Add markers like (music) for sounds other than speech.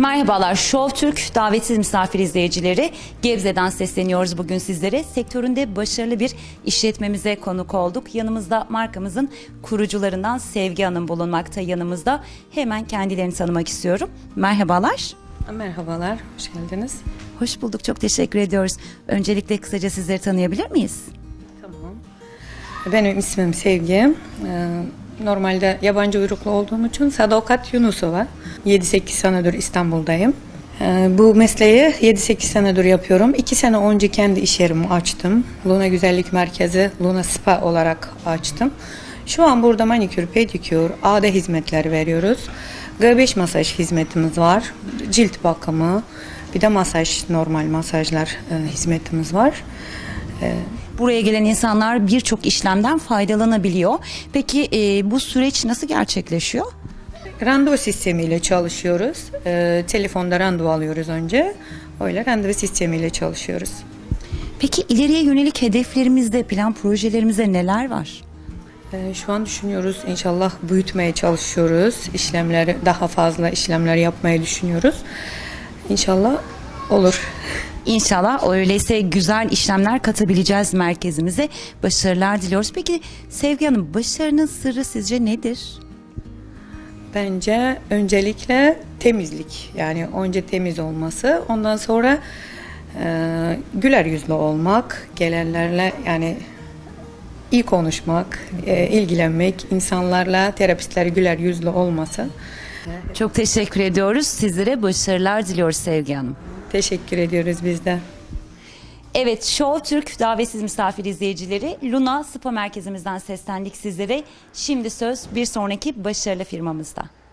Merhabalar Show Türk davetsiz misafir izleyicileri. Gebze'den sesleniyoruz bugün sizlere. Sektöründe başarılı bir işletmemize konuk olduk. Yanımızda markamızın kurucularından Sevgi Hanım bulunmakta yanımızda. Hemen kendilerini tanımak istiyorum. Merhabalar. Merhabalar, hoş geldiniz. Hoş bulduk. Çok teşekkür ediyoruz. Öncelikle kısaca sizleri tanıyabilir miyiz? Tamam. Benim ismim Sevgi. Ee, Normalde yabancı uyruklu olduğum için Sadakat Yunusova. 7-8 senedir İstanbul'dayım. Ee, Bu mesleği 7-8 senedir yapıyorum. 2 sene önce kendi iş yerimi açtım. Luna Güzellik Merkezi, Luna Spa olarak açtım. Şu an burada manikür, pedikür, ağda hizmetleri veriyoruz. G5 masaj hizmetimiz var. Cilt bakımı, bir de masaj, normal masajlar e, hizmetimiz var. Buraya gelen insanlar birçok işlemden faydalanabiliyor. Peki e, bu süreç nasıl gerçekleşiyor? Randevu sistemiyle çalışıyoruz. Ee, telefonda randevu alıyoruz önce. Öyle randevu sistemiyle çalışıyoruz. Peki ileriye yönelik hedeflerimizde, plan projelerimizde neler var? Ee, şu an düşünüyoruz. İnşallah büyütmeye çalışıyoruz. İşlemleri daha fazla işlemler yapmayı düşünüyoruz. İnşallah olur. (laughs) İnşallah öyleyse güzel işlemler katabileceğiz merkezimize. Başarılar diliyoruz. Peki Sevgi Hanım başarının sırrı sizce nedir? Bence öncelikle temizlik. Yani önce temiz olması. Ondan sonra e, güler yüzlü olmak. Gelenlerle yani iyi konuşmak, e, ilgilenmek, insanlarla terapistler güler yüzlü olması. Çok teşekkür ediyoruz. Sizlere başarılar diliyoruz Sevgi Hanım. Teşekkür ediyoruz biz de. Evet, Show Türk davetsiz misafir izleyicileri Luna Spa merkezimizden seslendik sizlere. Şimdi söz bir sonraki başarılı firmamızda.